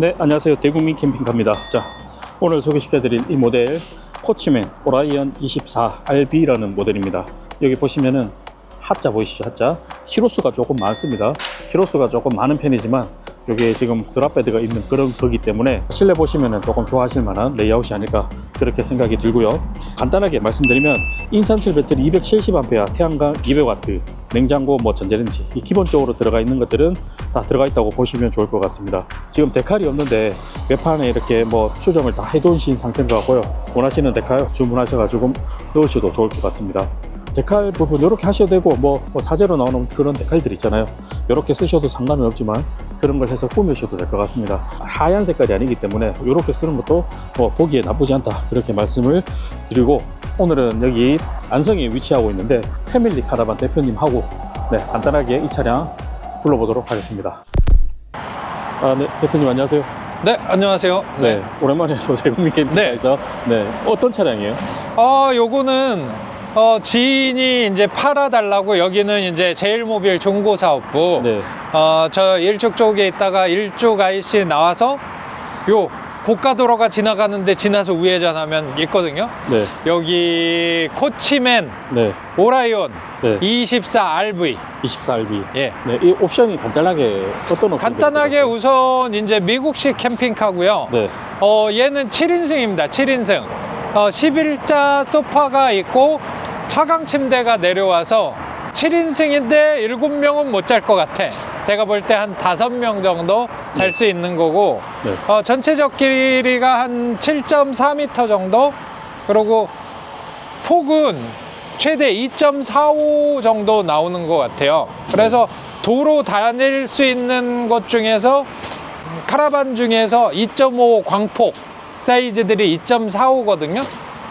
네, 안녕하세요. 대국민 캠핑카입니다. 자, 오늘 소개시켜드릴 이 모델 코치맨 오라이언 24RB라는 모델입니다. 여기 보시면은 하자 보이시죠? 하자. 키로수가 조금 많습니다. 키로수가 조금 많은 편이지만 여기에 지금 드랍베드가 있는 그런 거기 때문에 실내 보시면은 조금 좋아하실 만한 레이아웃이 아닐까 그렇게 생각이 들고요. 간단하게 말씀드리면 인산철 배터리 270A, 태양광 200W, 냉장고, 뭐 전자레인지 이 기본적으로 들어가 있는 것들은 다 들어가 있다고 보시면 좋을 것 같습니다. 지금 데칼이 없는데 외판에 이렇게 뭐 수정을 다 해놓으신 상태인 것 같고요. 원하시는 데칼 주문하셔가지고 넣으셔도 좋을 것 같습니다. 데칼 부분 이렇게 하셔도 되고 뭐, 뭐 사제로 나오는 그런 데칼들 있잖아요. 이렇게 쓰셔도 상관은 없지만 그런 걸 해서 꾸미셔도 될 것 같습니다. 하얀 색깔이 아니기 때문에 이렇게 쓰는 것도 뭐 보기에 나쁘지 않다 그렇게 말씀을 드리고 오늘은 여기 안성에 위치하고 있는데 패밀리 카라반 대표님하고 네, 간단하게 이 차량 불러보도록 하겠습니다. 아, 네, 대표님 안녕하세요. 네, 안녕하세요. 네, 오랜만에 또 제국민 캠핑카에서 네. 어떤 차량이에요? 어, 요거는 어, 지인이 이제 팔아달라고 여기는 이제 제일모빌 중고사업부. 네, 어, 저 일죽 쪽에 있다가 일죽 IC 나와서 요 고가도로가 지나가는데 지나서 우회전하면 있거든요. 네, 여기 코치맨 네, 오라이온 네. 24RV. 24RB. 예. 네, 이 옵션이 간단하게 어떤 옵션? 간단하게 우선 이제 미국식 캠핑카고요. 네, 어, 얘는 7인승입니다. 7인승. 어, 11자 소파가 있고 하강 침대가 내려와서 7인승인데 7명은 못 잘 것 같아. 제가 볼 때 한 5명 정도 잘 수 있는 거고 네. 어, 전체적 길이가 한 7.4m 정도 그리고 폭은 최대 2.45 정도 나오는 것 같아요. 그래서 도로 다닐 수 있는 것 중에서 카라반 중에서 2.5 광폭 사이즈들이 2.45거든요.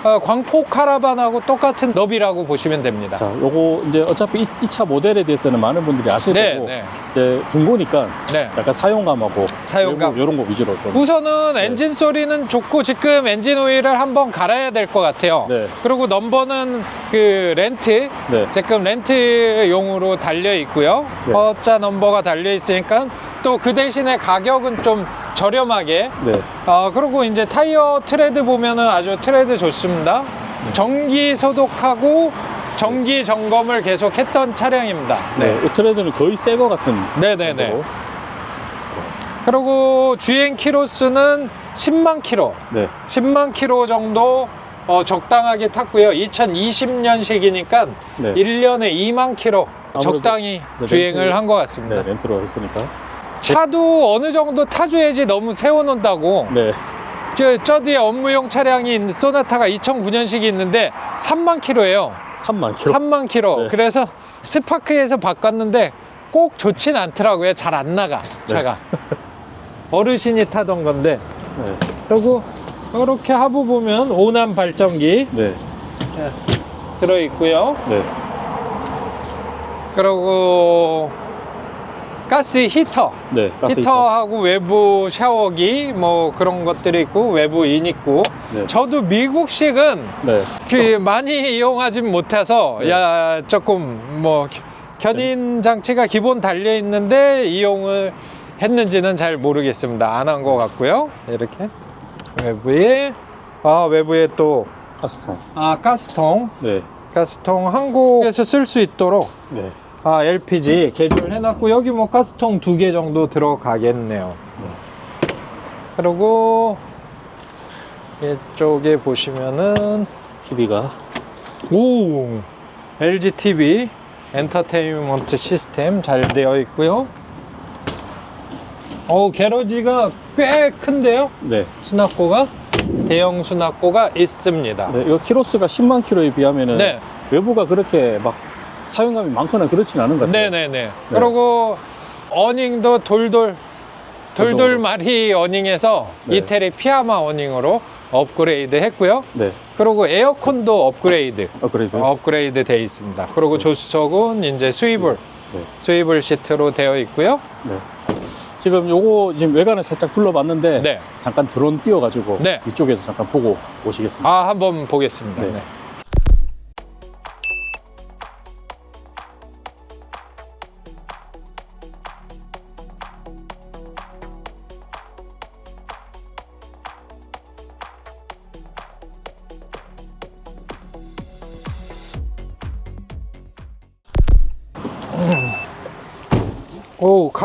어, 광폭 카라반하고 똑같은 너비라고 보시면 됩니다. 자, 요거 이제 어차피 이 차 모델에 대해서는 많은 분들이 아실 네, 거고 네. 이제 중고니까 네. 약간 사용감하고 사용감. 이런 거 위주로 좀. 우선은 네. 엔진 소리는 좋고 지금 엔진 오일을 한번 갈아야 될 것 같아요. 네. 그리고 넘버는 그 렌트 네, 지금 렌트용으로 달려 있고요. 네. 허자 넘버가 달려 있으니까 또 그 대신에 가격은 좀 저렴하게. 네, 어, 그리고 이제 타이어 트레드 보면은 아주 트레드 좋습니다. 네. 정기 소독하고 정기 점검을 계속 했던 차량입니다. 네. 이 트레드는 거의 새 거 같은. 네네네. 정도로. 그리고 주행 키로수는 10만 키로. 네, 10만 키로 정도 어, 적당하게 탔고요. 2020년식이니까 네. 1년에 2만 키로 적당히 네, 주행을 한 것 같습니다. 네, 렌트로 했으니까. 차도 어느 정도 타줘야지 너무 세워놓는다고. 네, 저, 저 뒤에 업무용 차량인 소나타가 2009년식이 있는데 3만 키로예요. 3만 킬로. 3만 키로. 네. 그래서 스파크에서 바꿨는데 꼭 좋진 않더라고요. 잘 안 나가 차가. 어르신이 타던 건데. 네, 그리고 이렇게 하부 보면 오남 발전기 네, 들어 있고요. 네, 그리고 가스 히터, 네. 가스 히터하고 외부 샤워기 뭐 그런 것들이 있고 외부 인 있고. 네. 저도 미국식은 네, 그 많이 이용하진 못해서 네. 야 조금 뭐 견인 장치가 기본 달려 있는데 이용을 했는지는 잘 모르겠습니다. 안 한 것 같고요. 이렇게 외부에 아 외부에 또 가스통. 아 가스통 네, 가스통 한국에서 쓸 수 있도록 네, 아 LPG 개조를 해놨고 여기 뭐 가스통 두 개 정도 들어가겠네요. 그리고 이쪽에 보시면은 TV가. 오 LG TV 엔터테인먼트 시스템 잘 되어 있고요. 어 게러지가 꽤 큰데요. 네, 수납고가 대형 수납고가 있습니다. 네. 이거 키로수가 10만 킬로에 비하면은 네. 외부가 그렇게 막 사용감이 많거나 그렇진 않은 것 같아요. 네네네. 그리고 어닝도 돌돌 돌돌. 마리 어닝에서 네. 이태리 피아마 어닝으로 업그레이드 했고요. 네, 그리고 에어컨도 업그레이드 업그레이드. 업그레이드 되어 있습니다. 그리고 조수석은 이제 스위블 네. 스위블 시트로 되어 있고요. 네. 지금 요거 지금 외관을 살짝 둘러봤는데 네. 잠깐 드론 띄워가지고 네. 이쪽에서 잠깐 보고 오시겠습니다. 아 한번 보겠습니다. 네. 네.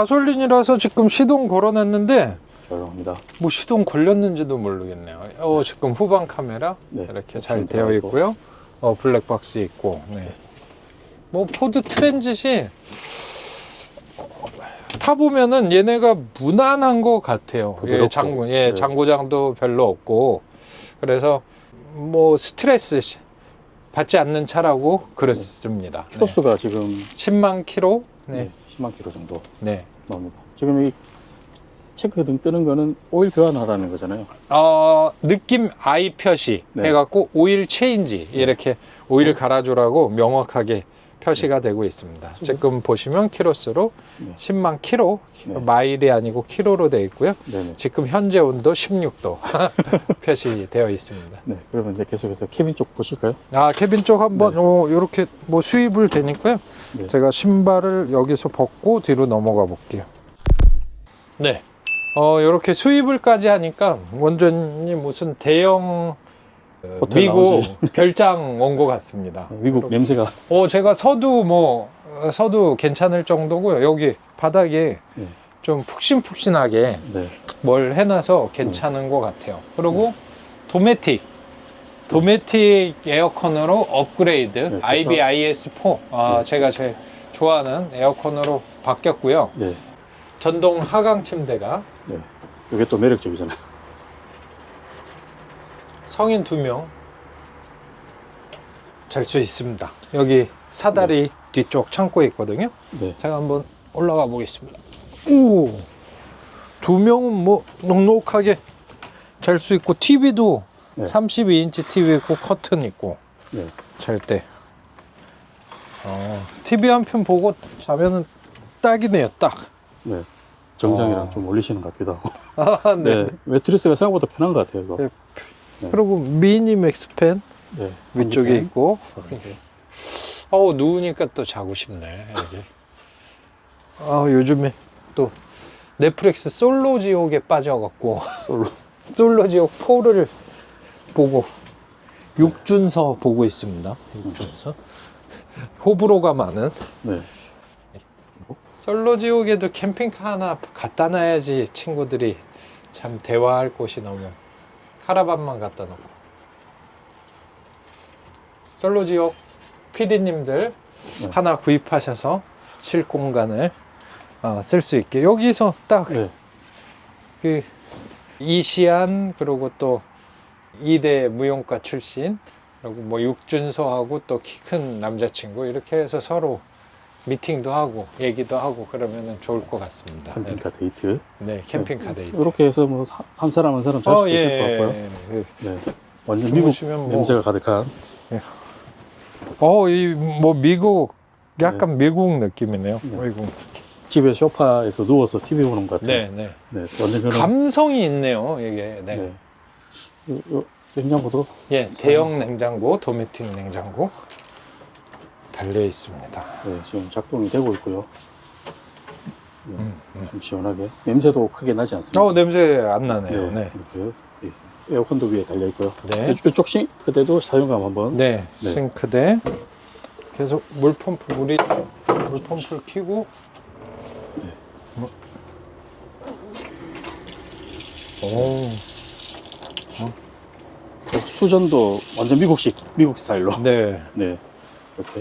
가솔린이라서 지금 시동 걸어놨는데 조용합니다. 뭐 시동 걸렸는지도 모르겠네요. 어, 지금 후방 카메라 네, 이렇게 잘좀 되어. 있고요. 어, 블랙박스 있고. 네. 뭐 포드 트랜짓이 타 보면은 얘네가 무난한 것 같아요. 부드럽고. 예, 장고, 예, 네. 장고장도 별로 없고 그래서 뭐 스트레스 시- 받지 않는 차라고 그렇습니다. 네. 키로수가 지금 10만 킬로. 네. 네, 10만 킬로 정도 네. 나옵니다. 지금 이 체크 등 뜨는 거는 오일 교환하라는 거잖아요. 어, 느낌 아이 표시 네. 해갖고 오일 체인지 이렇게 오일 갈아주라고 명확하게 표시가 되고 있습니다. 지금 보시면 키로수로 네. 10만 킬로 네. 마일이 아니고 킬로로 되어 있고요. 네네. 지금 현재 온도 16도 표시되어 있습니다. 네. 그러면 이제 계속해서 케빈 쪽 보실까요? 아 케빈 쪽 한번 네. 어, 이렇게 뭐 수입을 되니까요. 네. 제가 신발을 여기서 벗고 뒤로 넘어가 볼게요. 네. 어 이렇게 수입을까지 하니까 완전히 무슨 대형 어, 호텔 미국 라운지. 별장 온 것 같습니다. 미국 냄새가 어 제가 서도 뭐 어, 서도 괜찮을 정도고요. 여기 바닥에 네. 좀 푹신푹신하게 네. 뭘 해놔서 괜찮은 것 같아요. 그리고 도메틱 도메틱 에어컨으로 업그레이드 네, 그래서- IBIS4 아, 네. 제가 제일 좋아하는 에어컨으로 바뀌었고요. 네. 전동 하강 침대가 네. 이게 또 매력적이잖아요. 성인 두명잘 수 있습니다. 여기 사다리 뒤쪽 창고에 있거든요. 네. 제가 한번 올라가 보겠습니다. 오, 두 명은 뭐 넉넉하게 잘 수 있고 TV도 네. 32인치 TV 있고 커튼 있고 네. 잘 때. 어, TV 한 편 보고 자면은 딱이네요, 딱. 네. 정장이랑 어. 좀 어울리시는 것 같기도 하고. 아, 네. 매트리스가 생각보다 편한 것 같아요. 이거. 네. 그리고 미니 맥스팬 네. 위쪽에 네. 있고. 네. 어우 누우니까 또 자고 싶네 여기. 아 요즘에 또 넷플릭스 솔로 지옥에 빠져갖고 솔로. 솔로 지옥 4를 보고 육준서 보고 있습니다. 육준서 호불호가 많은 네. 솔로 지옥에도 캠핑카 하나 갖다 놔야지 친구들이 참 대화할 곳이 너무 카라반만 갖다 놓고 솔로 지옥 PD님들 네. 하나 구입하셔서 쉴 공간을 어, 쓸수 있게 여기서 딱 네. 그 이시안 그리고 또 이대 무용과 출신 그리고 뭐 육준서하고 또 키 큰 남자친구 이렇게 해서 서로 미팅도 하고 얘기도 하고 그러면은 좋을 것 같습니다. 캠핑카 데이트. 네, 캠핑카 데이트. 이렇게 해서 뭐 한 사람 한 사람 잘 수도 있을 것 같고요. 예. 그, 네. 완전 미국 뭐- 냄새가 가득한. 어, 이 뭐 미국 약간 미국 느낌이네요. 네. 어이구. 집에 소파에서 누워서 TV 보는 것 같은. 네, 네. 네. 완전 그런. 감성이 있네요, 이게. 네. 네. 요, 요 냉장고도 예, 대형 냉장고, 도메틱 냉장고 달려 있습니다. 네, 지금 작동이 되고 있고요. 네, 음, 음. 좀 시원하게. 냄새도 크게 나지 않습니다. 어, 냄새 안 나네요. 네. 이렇게 돼 있습니다. 에어컨도 위에 달려 있고요. 네. 이쪽 싱 그때도 사용감 한번. 네, 네. 싱크대. 계속 물 펌프 물이 물 펌프를 켜고. 뭐. 오, 수전도 완전 미국식, 미국 스타일로. 네, 네. 이렇게.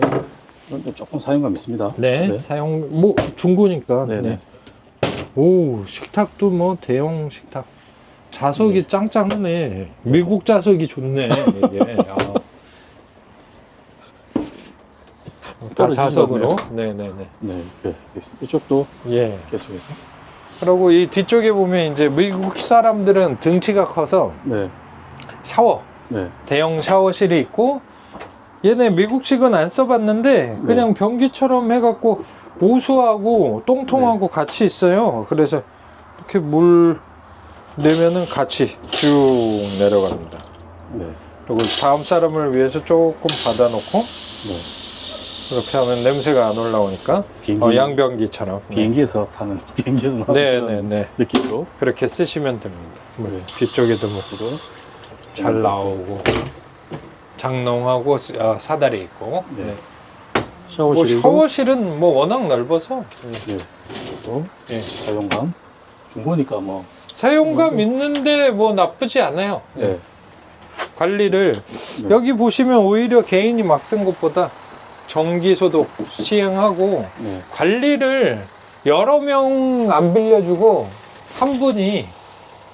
이건 조금 사용감 있습니다. 네, 사용 뭐 중고니까. 네, 네. 오, 식탁도 뭐 대형 식탁. 자석이 짱짱하네. 미국 자석이 좋네. 이게. 아. 다 자석으로. 것 네, 네, 네. 네, 있습니다. 이쪽도 예. 계속해서. 그리고 이 뒤쪽에 보면 이제 미국 사람들은 등치가 커서 네, 샤워, 네, 대형 샤워실이 있고 얘네 미국식은 안 써봤는데 그냥 변기처럼 해갖고 오수하고 똥통하고 같이 있어요. 그래서 이렇게 물 내면은 같이 쭉 내려갑니다. 네, 그리고 다음 사람을 위해서 조금 받아놓고 네. 이렇게 하면 냄새가 안 올라오니까 비행기, 어, 양변기처럼. 비행기에서 타는, 비행기에서 나오는 네, 그런 네, 네. 느낌으로. 그렇게 쓰시면 됩니다. 뭐 네. 뒤쪽에도 뭐 그리고 잘 나오고 장롱하고 스- 아, 사다리 있고 네. 네. 뭐 샤워실이고. 샤워실은 뭐 워낙 넓어서 네. 그리고 예. 사용감 중고니까 뭐 사용감 있는데 뭐 나쁘지 않아요. 예. 네. 관리를 네. 여기 보시면 오히려 개인이 막 쓴 것보다 정기 소독 시행하고 네. 관리를 여러 명 안 빌려주고 한 분이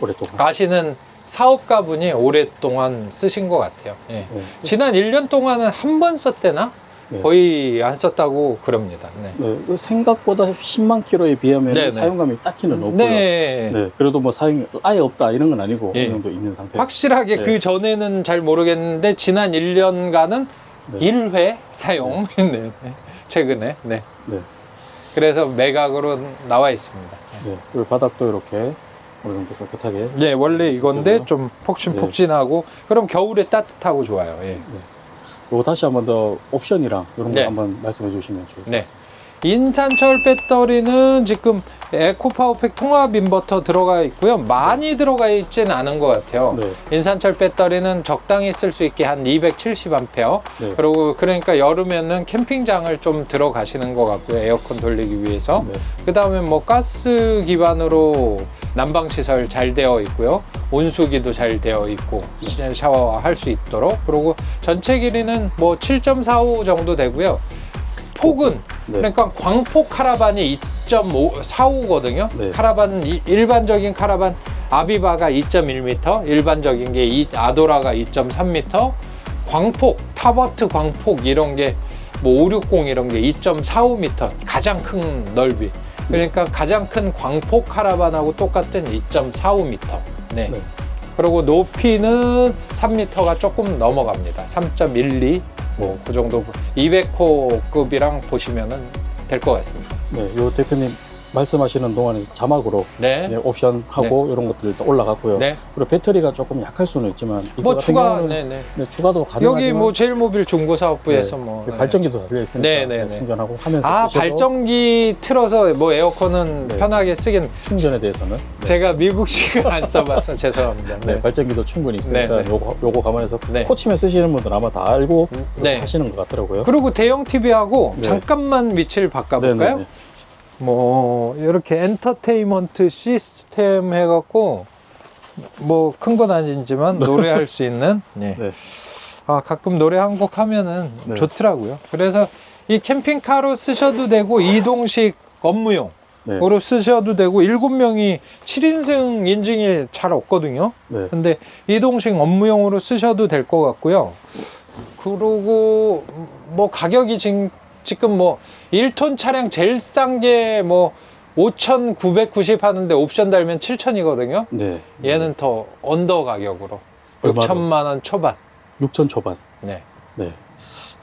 오랫동안 아시는 사업가분이 오랫동안 쓰신 것 같아요. 예. 네. 지난 1년 동안은 한 번 썼대나? 네. 거의 안 썼다고 그럽니다. 네. 네, 생각보다 10만 킬로에 비하면 네, 네. 사용감이 딱히는 없고요. 네. 네, 그래도 뭐 사용 아예 없다 이런 건 아니고 예. 어느 정도 있는 상태. 확실하게 네. 그 전에는 잘 모르겠는데 지난 1년간은 네. 일 1회 사용. 네. 네. 최근에. 네. 네, 그래서 매각으로 나와 있습니다. 네. 그리고 바닥도 이렇게 어느 정도 깨끗하게. 네, 원래 이건데 좀 폭신폭신하고 그럼 겨울에 따뜻하고 좋아요. 예. 요거 다시 한번 더 옵션이랑 이런 거 네. 한번 말씀해 주시면 좋을 것 네. 같습니다. 인산철 배터리는 지금 에코파워팩 통합 인버터 들어가 있고요. 많이 들어가 있지는 않은 것 같아요. 네, 인산철 배터리는 적당히 쓸 수 있게 한 270A. 네. 그리고 그러니까 여름에는 캠핑장을 좀 들어가시는 것 같고요. 에어컨 돌리기 위해서. 네. 그 다음에 뭐 가스 기반으로 난방 시설 잘 되어 있고요. 온수기도 잘 되어 있고 샤워할 수 있도록. 그리고 전체 길이는 뭐 7.45 정도 되고요. 폭은 네. 그러니까 광폭 카라반이 2.45거든요. 네. 카라반 이- 일반적인 카라반 아비바가 2.1m, 일반적인 게 이- 아도라가 2.3m, 광폭 타버트 광폭 이런 게 뭐 560 이런 게 2.45m 가장 큰 넓이. 그러니까 가장 큰 광폭 카라반하고 똑같은 2.45m. 네. 네. 그리고 높이는 3m가 조금 넘어갑니다. 3.12. 뭐 그 정도 200호급이랑 보시면은 될 것 같습니다. 네, 요 대표님 말씀하시는 동안에 자막으로 네. 네, 옵션 하고 이런 것들 도 올라갔고요. 네. 그리고 배터리가 조금 약할 수는 있지만 이거 뭐 같은 추가 경우는 네, 네. 네, 추가도 가능하지만 여기 뭐 제일모빌 중고사업부에서 네, 뭐그 네. 발전기도 달려 있으니까 네, 네, 네, 네. 충전하고 하면서 아, 쓰셔도 발전기 틀어서 뭐 에어컨은 네. 편하게 쓰긴 충전에 대해서는 네. 제가 미국식을 안 써봐서 죄송합니다. 네, 네. 발전기도 충분히 있으니까 네, 네. 요거 요거 감안해서 네. 코치면 쓰시는 분들 아마 다 알고 네. 하시는 것 같더라고요. 그리고 대형 TV하고 네. 잠깐만 위치를 바꿔볼까요? 네, 네, 뭐 이렇게 엔터테인먼트 시스템 해갖고 뭐 큰 건 아니지만 노래할 수 있는 네. 네. 아 가끔 노래 한 곡 하면은 네. 좋더라고요 그래서 이 캠핑카로 쓰셔도 되고 이동식 업무용으로 네. 쓰셔도 되고 일곱 명이 7인승 인증이 잘 없거든요 네. 근데 이동식 업무용으로 쓰셔도 될 것 같고요. 그리고 뭐 가격이 지금 지금 뭐 1톤 차량 제일 싼 게 뭐 5,990 하는데 옵션 달면 7,000이거든요. 네. 얘는 더 언더 가격으로 얼마로? 6천만 원 초반. 6천 초반. 네. 네.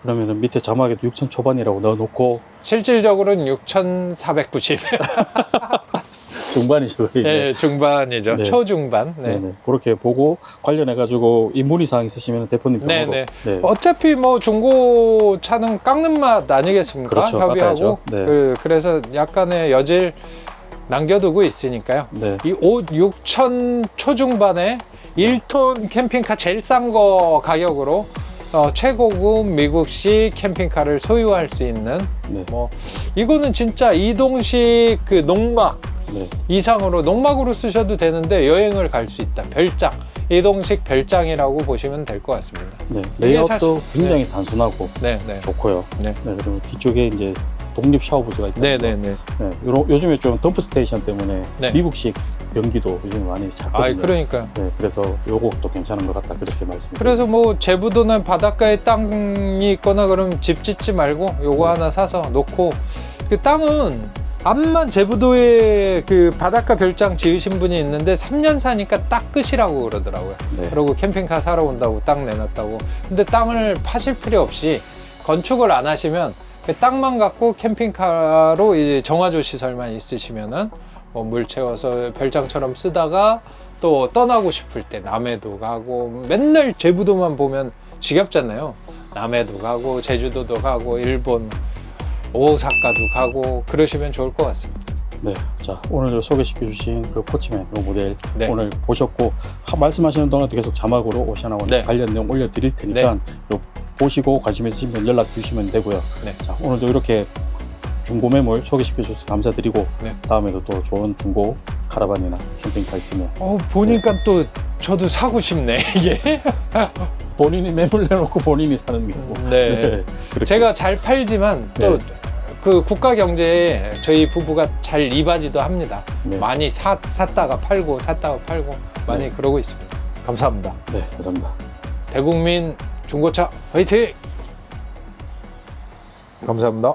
그러면은 밑에 자막에도 6천 초반이라고 넣어놓고 실질적으로는 6,490. 중반이죠. 거의. 네, 중반이죠. 네. 초중반. 네. 네. 네. 그렇게 보고 관련해 가지고 이 문의 사항 있으시면 대표님 네, 네. 네. 어차피 뭐 중고 차는 깎는 맛 아니겠습니까? 그렇죠, 협의하고. 네. 그, 그래서 약간의 여질 남겨두고 있으니까요. 네. 이 5, 6천 초중반에 1톤 캠핑카 제일 싼 거 가격으로 어, 최고급 미국식 캠핑카를 소유할 수 있는 네. 뭐 이거는 진짜 이동식 그 농막 네. 이상으로 농막으로 쓰셔도 되는데 여행을 갈 수 있다. 별장 이동식 별장이라고 보시면 될 것 같습니다. 네. 레이아웃도 사실- 굉장히 단순하고 네, 네. 좋고요. 네. 네. 그리고 뒤쪽에 이제 독립 샤워 부스가 있다. 네, 네, 네. 네, 요즘에 좀 덤프 스테이션 때문에 네. 미국식 변기도 요즘 많이 찾거든요. 아, 그러니까. 네, 그래서 요것도 괜찮은 것 같다 그렇게 말씀드립니다. 그래서 뭐 제부도나 바닷가에 땅이 있거나 그럼 집 짓지 말고 요거 하나 사서 놓고 그 땅은 암만 제부도에 그 바닷가 별장 지으신 분이 있는데 3년 사니까 딱 끝이라고 그러더라고요. 네. 그리고 캠핑카 사러 온다고 땅 내놨다고. 근데 땅을 파실 필요 없이 건축을 안 하시면 그 땅만 갖고 캠핑카로 이제 정화조 시설만 있으시면은 뭐 물 채워서 별장처럼 쓰다가 또 떠나고 싶을 때 남해도 가고 맨날 제부도만 보면 지겹잖아요. 남해도 가고 제주도도 가고 일본 오사카도 가고 그러시면 좋을 것 같습니다. 네. 자, 오늘 소개시켜 주신 그 코치맨 요 모델 네. 오늘 보셨고 하- 말씀하시는 동안도 계속 자막으로 오션하고 네. 관련 내용 올려 드릴 테니까 요 보시고 관심 있으시면 연락 주시면 되고요. 네. 자, 오늘도 이렇게 중고 매물 소개시켜 주셔서 감사드리고 네. 다음에도 또 좋은 중고 카라반이나 캠핑카 있으면 어, 보니까 또 저도 사고 싶네, 이게. 본인이 매물 내놓고 본인이 사는 거고. 네. 그렇게. 제가 잘 팔지만 또 네. 그 국가 경제에 저희 부부가 잘 이바지도 합니다. 네. 많이 사, 샀다가 팔고 샀다가 팔고 많이 네. 그러고 있습니다. 감사합니다. 네, 감사합니다. 대국민 중고차 화이팅! 감사합니다.